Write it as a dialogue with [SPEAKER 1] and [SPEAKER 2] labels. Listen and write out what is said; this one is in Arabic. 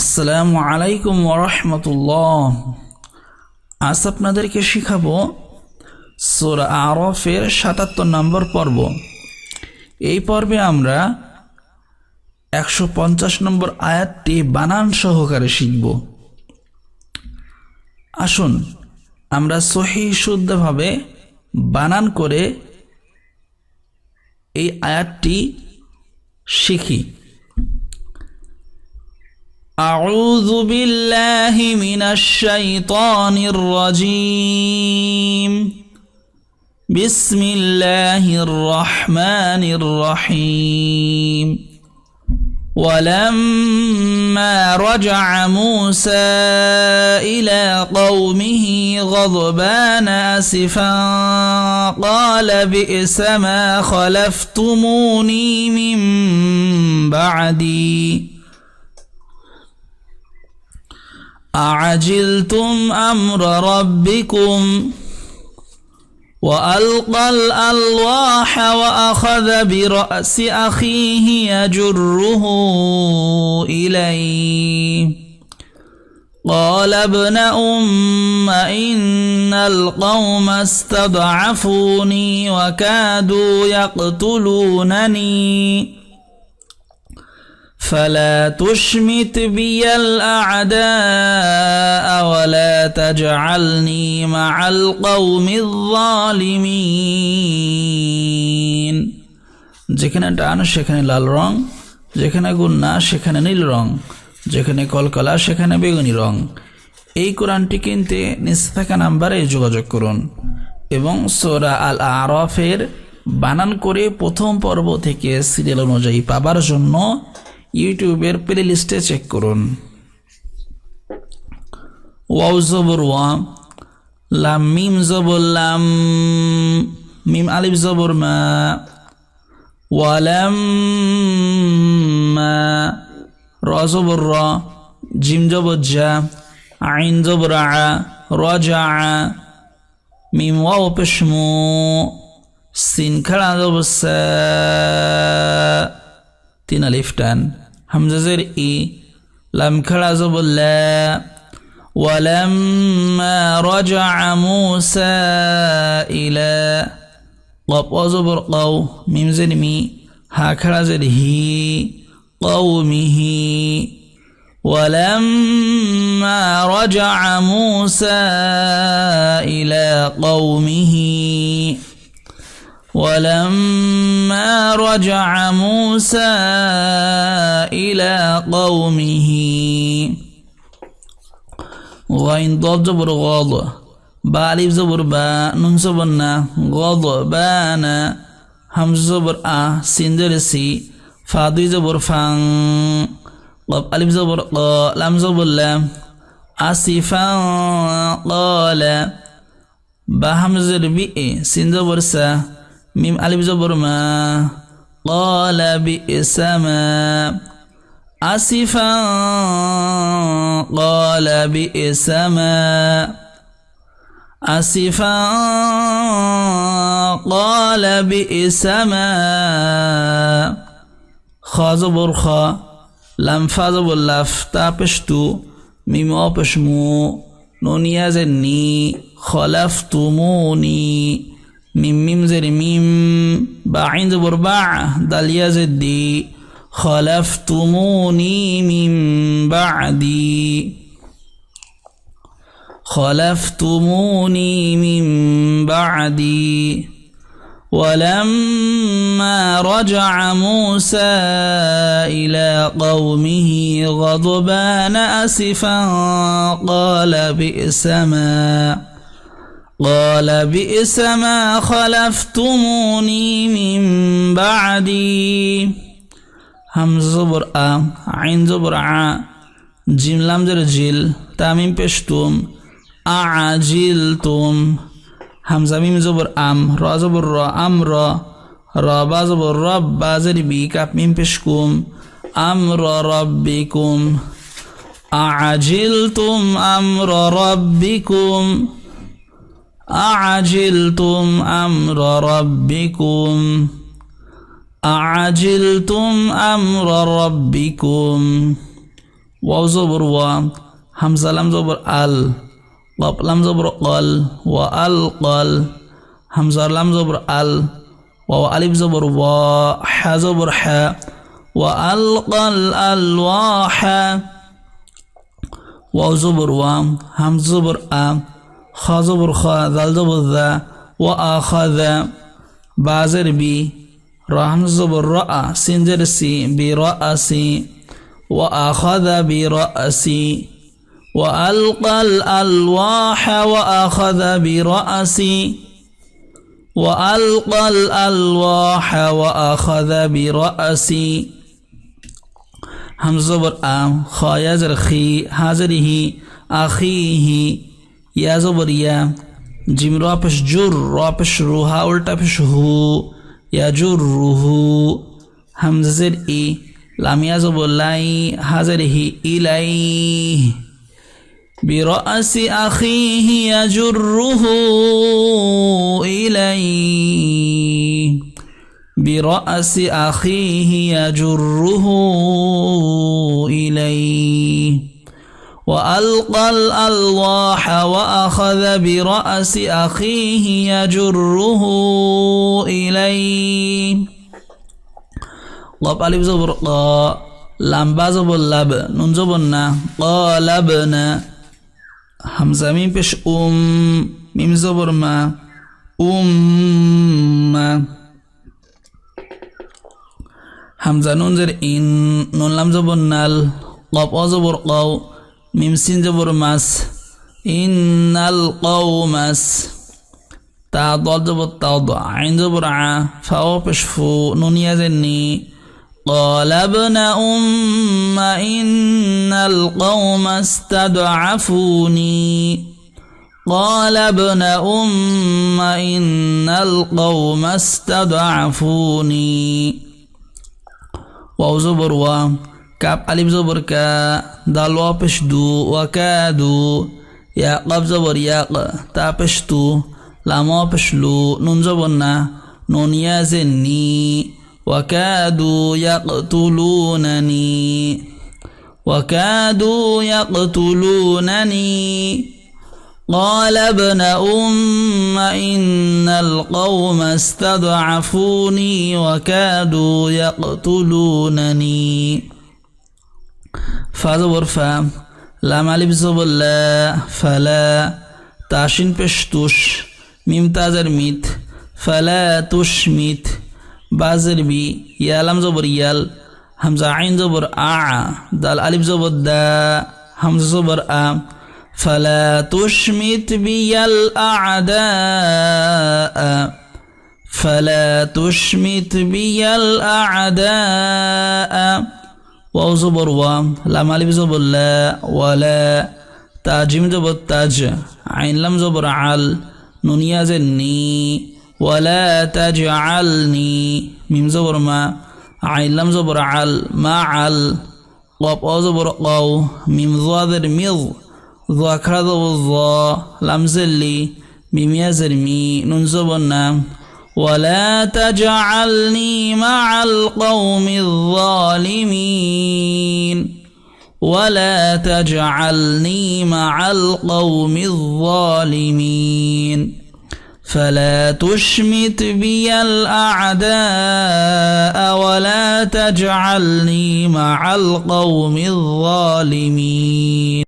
[SPEAKER 1] আসসালামু আলাইকুম ওরহমতুল্লাহ আজ আপনাদেরকে শিখাবো সোরা আরফের সাতাত্তর নম্বর পর্ব। এই পর্বে আমরা একশো পঞ্চাশ নম্বর আয়াতটি বানান সহকারে শিখব। আসুন, আমরা সহি শুদ্ধভাবে বানান করে এই আয়াতটি শিখি। أعوذ بالله من الشيطان الرجيم. بسم الله الرحمن الرحيم. ولما رجع موسى إلى قومه غضبان أسفا قال بئس ما خلفتموني من بعدي. أعجلتم أمر ربكم وألقى الألواح وأخذ برأس أخيه يجره إليه. قال ابن أم إن القوم استضعفوني وكادوا يقتلونني. فلا تشمت بي الأعداء ولا تجعلني مع القوم الظالمين যেখানে ডান সেখানে লাল রং যেখানে গুন্না সেখানে নীল রং যেখানে কলকলা সেখানে বেগুনি রং এই কোরআনটি কিনতে নিচে থাকা নাম্বারে যোগাযোগ করুন এবং সোরা আল আরফের বানান করে প্রথম পর্ব থেকে সিরিয়াল অনুযায়ী পাবার জন্য ইউটিউবের প্লে লিস্টে চেক করুন। ওয়াও জবর ওয়া, লাম মিম জবর লাম, মিম আলিফ জবর মা ওয়ালাম মা, র জবর র, জিম জবর জা, আইন জবর আ, র জা মিম ওয়াও পেশমু সিন খাড়া জবর সা, তিন আলিফ টান। همزه زر ای لم کړه زبر لا ولما رجع موسى إلى قب زبر قو میم زر می ها کړه زر هی قومه. ولما رجع موسى إلى قومه. ولما رجع موسى إلى قومه. غين ضاد زبر غاض با ألف زبر با نون زبرنا غاض بانا هم زبر أ سندر سي فاضي زبر فان قب ألف زبر قا لم زبر لام أسفا قال با همزر بي سين میم علی بزا برو ما قال بئس ما اسفا قال بئس ما اسفا قال بئس ما خاز برخا لنفذ باللف تپش تو. میم آپش مو. نونی از نی. خلفتمونی ميم ميم زر ميم باعين زبر باع داليا زدي خلفتموني من بعدي. خلفتموني من بعدي. ولما رجع موسى إلى قومه غضبان أسفا قال بئس ما قال بئس ما خلفتموني من بعدي همز زبر أ عين زبر ع جيم لام زر جيل تاميم پشتوم أعجلتم همزة ميم زبر أم را زبر را أم را را با زبر رب با زر بي كاب ميم پشكم أمر ربكم أعجلتم أمر ربكم أعجلتم أمر ربكم؟ أعجلتم أمر ربكم؟ واو زبر و همزة لم زبر ال واب لم زبر قل وألقل همزة لم زبر ال واو ألف زبر و ح زبر ح وألقى الألواح واو زبر و هم زبر أ. خاضب الخا ذلدب الذا وآخذ بازر بي رحم رحمزب الرأى سندرسي برأسي وأخذ برأسي وألقى الألواح وأخذ برأسي وألقى الألواح وأخذ برأسي همزة برآم خايزر خي حاضره أخيه هازره أخيه يا زبر يا جيم را پش جر را پش روها الٹا پش هو ইয়াজুরুহু হামজাজের ই লামিয়া জবলাই হাজারিহি ইলাই برأس أخيه يجره إليه برأس أخيه يجره إليه وألقى الألواح وأخذ برأس أخيه يجره إليه. قاب ألف زبر قا لام زبر لب نون زبرنا قالبنا همزة ميم بش أم ميم زبر ما. أم همزة نون زر إن نون لام زبر نال قاب أ زبر قاو. মিম সিন জবর মাস ইন্নাল কওমাস তা দল জবর তাও আইন জবর আ ফাও পেশ ফু নুনিয়া জেননি قال ابن أم إن القوم استضعفوني قال ابن أم إن القوم استضعفوني واو زبر واو كاب ألف زبر كا دال وابش دو. وكادو يا قب زبر يا تا پشتو لام وابش لو. نون زبرنا نون يا زني. وكادوا يقتلونني وكادوا يقتلونني قال ابن أم إن القوم استضعفوني وكادوا يقتلونني. فازور فا لام ألف زبر لا فلا تاشين پشتوش ميم تازر ميت فلا تشمت بازر بي يا لام زبر يال همزة عين زبر آ دال ألف زبر دا همزة زبر آ فلا تشمت بي الأعداء ওয়াও জবর ওয়া লাম আলিফ জবর ওয়ালা তাজিম জবর তাজ আইন লাম জবর আল নুনিয়া যে নি ওয়ালা তাজ আল নি মিম জবর মা আইন জবর আল মা আল ওয়াপ অ জবর অও মিম জোয়াদের মিল জোয়া খাড়া জবর জ লামজের লি মিমিয়াজের মি নুন জবর নাম ولا تجعلني مع القوم الظالمين. ولا تجعلني مع القوم الظالمين. فلا تشمت بي الأعداء ولا تجعلني مع القوم الظالمين.